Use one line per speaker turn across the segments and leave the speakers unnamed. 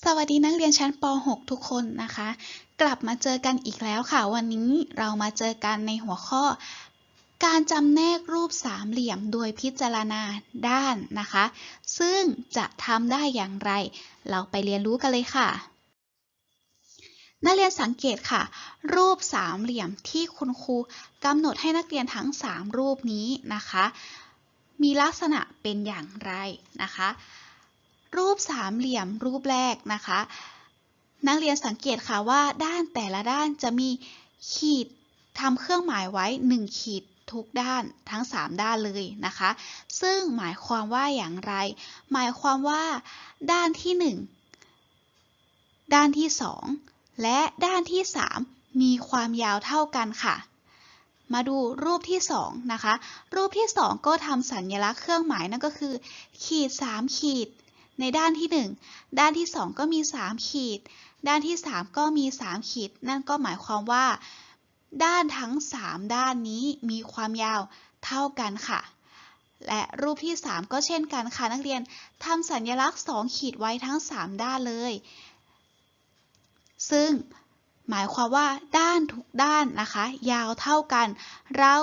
สวัสดีนักเรียนชั้นป .6 ทุกคนนะคะ กลับมาเจอกันอีกแล้วค่ะ วันนี้เรามาเจอกันในหัวข้อ การจำแนกรูปสามเหลี่ยมโดยพิจารณาด้านนะคะ ซึ่งจะทำได้อย่างไร เราไปเรียนรู้กันเลยค่ะ นักเรียนสังเกตค่ะ รูปสามเหลี่ยมที่คุณครูกำหนดให้นักเรียนทั้ง 3 รูปนี้นะคะ มีลักษณะเป็นอย่างไรนะคะ รูปสามเหลี่ยมรูปแรกนะคะ นักเรียนสังเกตค่ะว่าด้านแต่ละด้านจะมีขีดทำเครื่องหมายไว้ 1 ขีดทุกด้านทั้ง 3 ด้านเลยนะคะ ซึ่งหมายความว่าอย่างไร หมายความว่าด้านที่ 1 ด้านที่ 2 และด้านที่ 3 มีความยาวเท่ากันค่ะ มาดูรูปที่ 2 นะคะ รูปที่ 2 ก็ทำสัญลักษณ์เครื่องหมายนั่นก็คือ ขีด 3 ขีด ในด้านที่ 1 ด้านที่ 2 ก็มี 3 ขีด ด้านที่ 3 ก็มี 3 ขีด นั่นก็หมายความว่า ด้านทั้ง 3 ด้านนี้มีความยาวเท่ากันค่ะ และรูปที่ 3 ก็เช่นกันค่ะนักเรียนทำสัญลักษณ์ 2 ขีดไว้ทั้ง 3 ด้านเลย ซึ่งหมายความว่าด้านทุกด้านนะคะ ยาวเท่ากัน เรา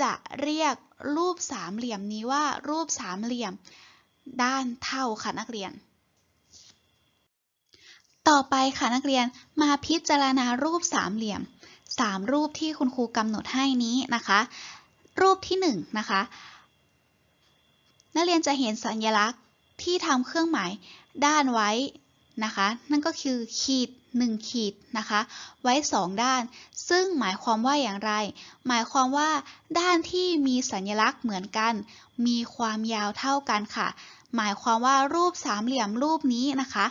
จะเรียกรูปสามเหลี่ยมนี้ว่ารูปสามเหลี่ยม ด้านเท่าค่ะนักเรียน ต่อไปค่ะนักเรียนมาพิจารณารูปสามเหลี่ยม3รูปที่คุณครูกำหนดให้นี้นะคะ รูปที่1นะคะ นักเรียนจะเห็นสัญลักษณ์ที่ทำเครื่องหมายด้านไว้ นะคะ นั่นก็คือขีด 1 ขีดนะคะ ไว้ 2 ด้าน ซึ่งหมายความว่าอย่างไร หมายความว่า ด้านที่มีสัญลักษณ์เหมือนกัน มีความยาวเท่ากันค่ะ หมายความว่ารูปสามเหลี่ยมรูปนี้นะคะ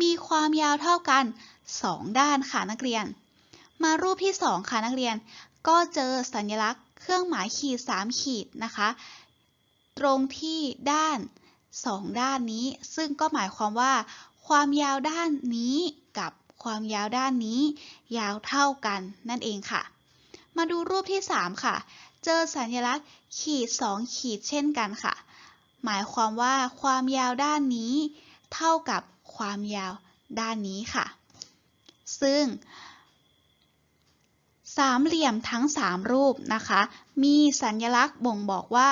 มีความยาวเท่ากัน 2 ด้านค่ะนักเรียน มารูปที่ 2 ค่ะนักเรียน ก็เจอสัญลักษณ์เครื่องหมายขีด 3 ขีดนะคะ ตรงที่ด้าน 2 ด้านนี้ ซึ่งก็หมายความว่า ความยาวด้านนี้กับความยาวด้านนี้ ยาวเท่ากันนั่นเองค่ะ มาดูรูปที่ 3 ค่ะ เจอสัญลักษณ์ขีด 2 ขีดเช่นกันค่ะ หมายความว่าความยาวด้านนี้ เท่ากับความยาวด้านนี้ค่ะ ซึ่ง สามเหลี่ยมทั้ง3รูปนะคะ มีสัญลักษณ์บ่งบอกว่า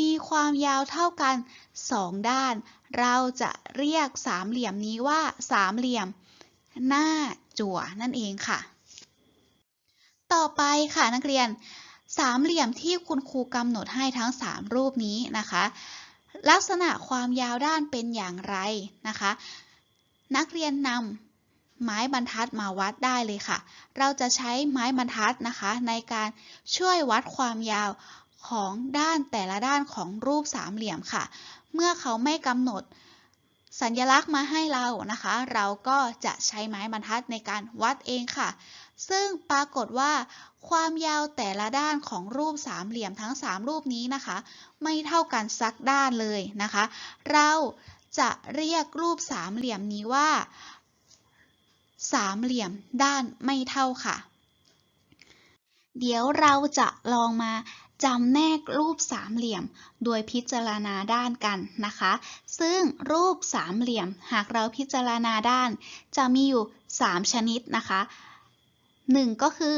มีความยาวเท่ากัน2ด้าน เราจะเรียกสามเหลี่ยมนี้ว่าสามเหลี่ยม หน้าจั่วนั่นเองค่ะ ต่อไปค่ะนักเรียน สามเหลี่ยมที่คุณครูกำหนดให้ทั้ง3รูปนี้นะคะ ลักษณะความยาวด้านเป็นอย่างไรนะคะ นักเรียนนำ ไม้บรรทัดมาวัดได้เลยค่ะ เราจะใช้ไม้บรรทัดนะคะ ในการช่วยวัดความยาวของด้านแต่ละด้านของรูปสามเหลี่ยมค่ะ เมื่อเขาไม่กำหนดสัญลักษณ์มาให้เรานะคะ เราก็จะใช้ไม้บรรทัดในการวัดเองค่ะ ซึ่งปรากฏว่า ความยาวแต่ละด้านของรูปสามเหลี่ยมทั้ง 3 รูปนี้นะคะ ไม่เท่ากันสักด้านเลยนะคะ เราจะเรียกรูปสามเหลี่ยมนี้ว่า สามเหลี่ยมด้านไม่เท่าค่ะ เดี๋ยวเราจะลองมาจำแนกรูปสามเหลี่ยม โดยพิจารณาด้านกันนะคะ ซึ่งรูปสามเหลี่ยม หากเราพิจารณาด้าน จะมีอยู่ 3 ชนิดนะคะ 1 ก็คือ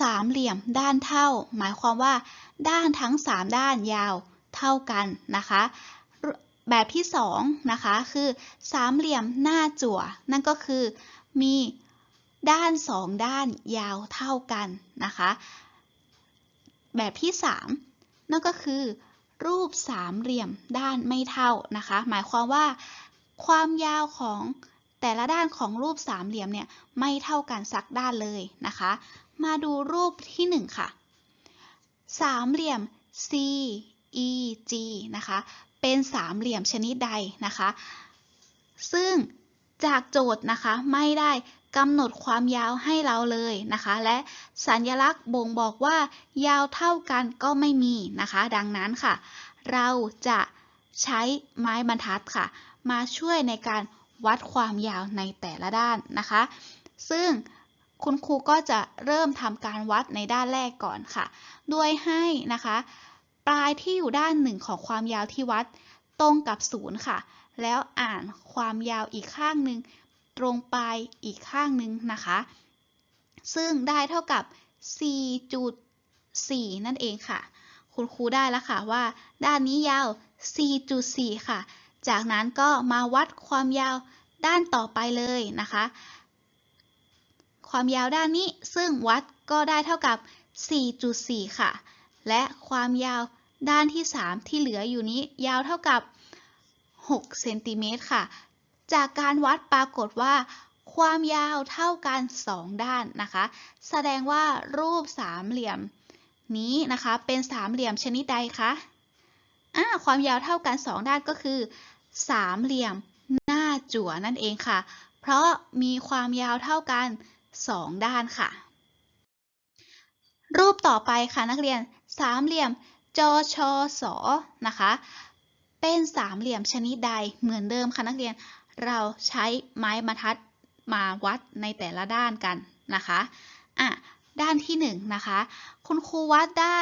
สามเหลี่ยมด้านเท่า หมายความว่า ด้านทั้ง 3 ด้านยาวเท่ากันนะคะ แบบที่2นะคะคือสามเหลี่ยมหน้าจั่ว นั่นก็คือ มีด้าน2ด้านยาวเท่ากันนะคะ แบบที่ 3 นั่นก็คือ รูปสามเหลี่ยมด้านไม่เท่านะคะ หมายความว่าความยาวของแต่ละด้านของรูปสามเหลี่ยมเนี่ยไม่เท่ากันสักด้านเลยนะคะ มาดูรูปที่ 1 ค่ะ สามเหลี่ยม C E G นะคะ เป็นสามเหลี่ยมชนิดใดนะคะ ซึ่ง จากโจทย์นะคะไม่ได้กำหนดความยาวให้เราเลยนะคะ และสัญลักษณ์บ่งบอกว่ายาวเท่ากันก็ไม่มีนะคะ ดังนั้นค่ะ เราจะใช้ไม้บรรทัดค่ะ มาช่วยในการวัดความยาวในแต่ละด้านนะคะ ซึ่งคุณครูก็จะเริ่มทำการวัดในด้านแรกก่อนค่ะ โดยให้นะคะ ปลายที่อยู่ด้านหนึ่งของความยาวที่วัดตรงกับศูนย์ค่ะ แล้วอ่านความยาวอีกข้างหนึ่งตรงปลายอีกข้างหนึ่งนะคะ ซึ่งได้เท่ากับ 4.4 นั่นเองค่ะ คุณครูได้แล้วค่ะว่า ด้านนี้ยาว 4.4 ค่ะ จากนั้นก็มาวัดความยาวด้านต่อไปเลยนะคะ ความยาวด้านนี้ซึ่งวัดก็ได้เท่ากับ 4.4 ค่ะ และความยาวด้านที่ 3 ที่เหลืออยู่นี้ยาวเท่ากับ 6 เซนติเมตรค่ะ จากการวัดปรากฏว่า ความยาวเท่ากัน 2 ด้านนะคะ แสดงว่ารูปสามเหลี่ยมนี้นะคะเป็นสามเหลี่ยมชนิดใดคะอ่าความยาวเท่ากัน 2 ด้านก็คือสามเหลี่ยมหน้าจั่วนั่นเองค่ะ เพราะมีความยาวเท่ากัน 2 ด้านค่ะ รูปต่อไปค่ะนักเรียนสามเหลี่ยมจอชอสอนะคะ เป็นสามเหลี่ยมชนิดใดเหมือนเดิมค่ะนักเรียน เราใช้ไม้บรรทัดมาวัดในแต่ละด้านกันนะคะอะด้านที่1นนะคะ คุณครูวัดได้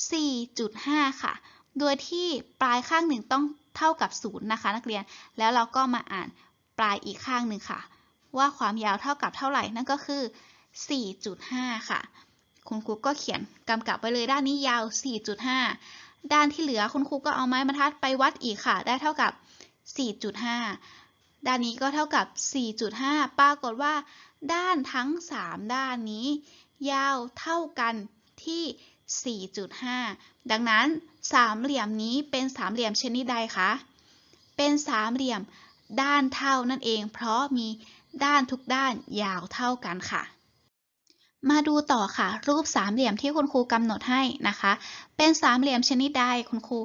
4.5 ค่ะ โดยที่ปลายข้างหนึ่งต้องเท่ากับ 0 นะคะ นักเรียน แล้วเราก็มาอ่านปลายอีกข้างหนึ่งค่ะ ว่าความยาวเท่ากับเท่าไหร่ นั่นก็คือ 4.5 ค่ะ คุณครูก็เขียนกำกับไว้เลยด้านนี้ยาว 4.5 ด้านที่เหลือคุณครูก็เอาไม้บรรทัดไปวัดอีกค่ะ ได้เท่ากับ 4.5 ด้านนี้ก็เท่ากับ 4.5 ปรากฏว่า ด้านทั้ง 3 ด้านนี้ ยาวเท่ากันที่ 4.5 ดังนั้นสามเหลี่ยมนี้เป็นสามเหลี่ยมชนิดใดคะ เป็นสามเหลี่ยมด้านเท่านั่นเอง เพราะมีด้านทุกด้านยาวเท่ากันค่ะ มาดูต่อค่ะ รูปสามเหลี่ยมที่คุณครูกำหนดให้นะคะ เป็นสามเหลี่ยมชนิดใดคุณครู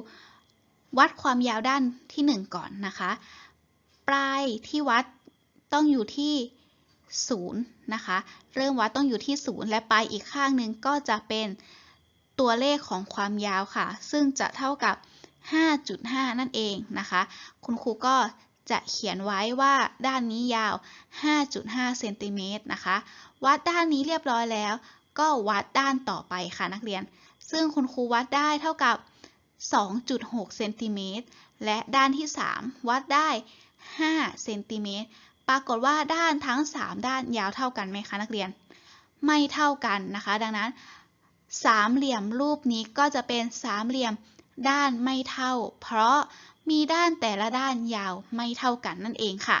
วัดความยาวด้านที่ 1 ก่อนนะคะ ปลายที่วัดต้องอยู่ที่0นะคะ เริ่มวัดต้องอยู่ที่ 0 และปลายอีกข้างหนึ่งก็จะเป็นตัวเลขของความยาวค่ะ ซึ่งจะเท่ากับ 5.5 นั่นเองนะคะ คุณครูก็ จะเขียนไว้ว่าด้านนี้ยาว 5.5 เซนติเมตรนะคะ วัดด้านนี้เรียบร้อยแล้ว ก็วัดด้านต่อไปค่ะนักเรียน ซึ่งคุณครูวัดได้เท่ากับ 2.6 เซนติเมตร และด้านที่ 3 วัดได้ 5 เซนติเมตร ปรากฏว่าด้านทั้ง 3 ด้านยาวเท่ากันไหมคะนักเรียน ไม่เท่ากันนะคะ ดังนั้น สามเหลี่ยมรูปนี้ก็จะเป็นสามเหลี่ยม ด้านไม่เท่า เพราะมีด้านแต่ละด้านยาวไม่เท่ากันนั่นเองค่ะ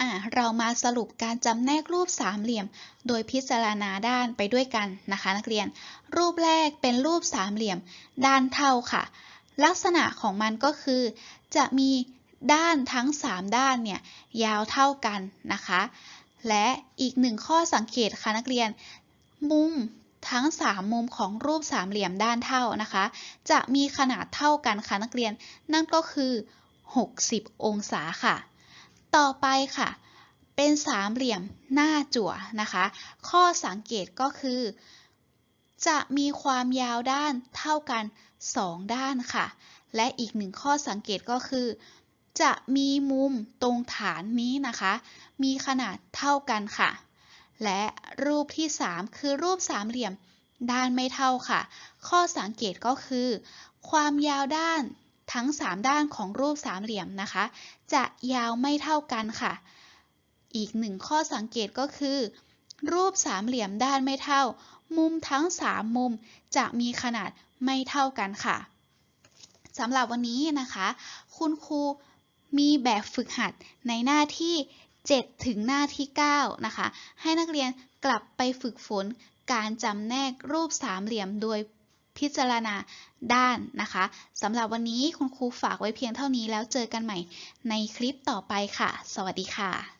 อ่าเรามาสรุปการจำแนกรูปสามเหลี่ยม โดยพิจารณาด้านไปด้วยกันนะคะ นักเรียน รูปแรกเป็นรูปสามเหลี่ยม ด้านเท่าค่ะ ลักษณะของมันก็คือ จะมีด้านทั้ง 3 ด้านเนี่ยยาวเท่ากันนะคะ และอีกหนึ่งข้อสังเกตค่ะนักเรียน มุม ทั้ง 3 มุมของรูปสามเหลี่ยมด้านเท่านะคะ จะมีขนาดเท่ากันค่ะนักเรียน นั่นก็คือ 60 องศาค่ะ ต่อไปค่ะ เป็นสามเหลี่ยมหน้าจั่วนะคะ ข้อสังเกตก็คือ จะมีความยาวด้านเท่ากัน 2 ด้านค่ะ และอีกหนึ่งข้อสังเกตก็คือ จะมีมุมตรงฐานนี้นะคะ มีขนาดเท่ากันค่ะ และรูปที่ 3 คือรูปสามเหลี่ยมด้านไม่เท่าค่ะ ข้อสังเกตก็คือ ความยาวด้านทั้ง 3 ด้านของรูปสามเหลี่ยมนะคะ จะยาวไม่เท่ากันค่ะ อีกหนึ่งข้อสังเกตก็คือ รูปสามเหลี่ยมด้านไม่เท่า มุมทั้ง 3 มุมจะมีขนาดไม่เท่ากันค่ะสำหรับวันนี้นะคะ คุณครูมีแบบฝึกหัดในหน้าที่ 7 ถึงหน้าที่ 9 นะคะ ให้นักเรียนกลับไปฝึกฝนการจำแนกรูปสามเหลี่ยมโดยพิจารณาด้านนะคะสำหรับวันนี้คุณครูฝากไว้เพียงเท่านี้แล้วเจอกันใหม่ในคลิปต่อไปค่ะ สวัสดีค่ะ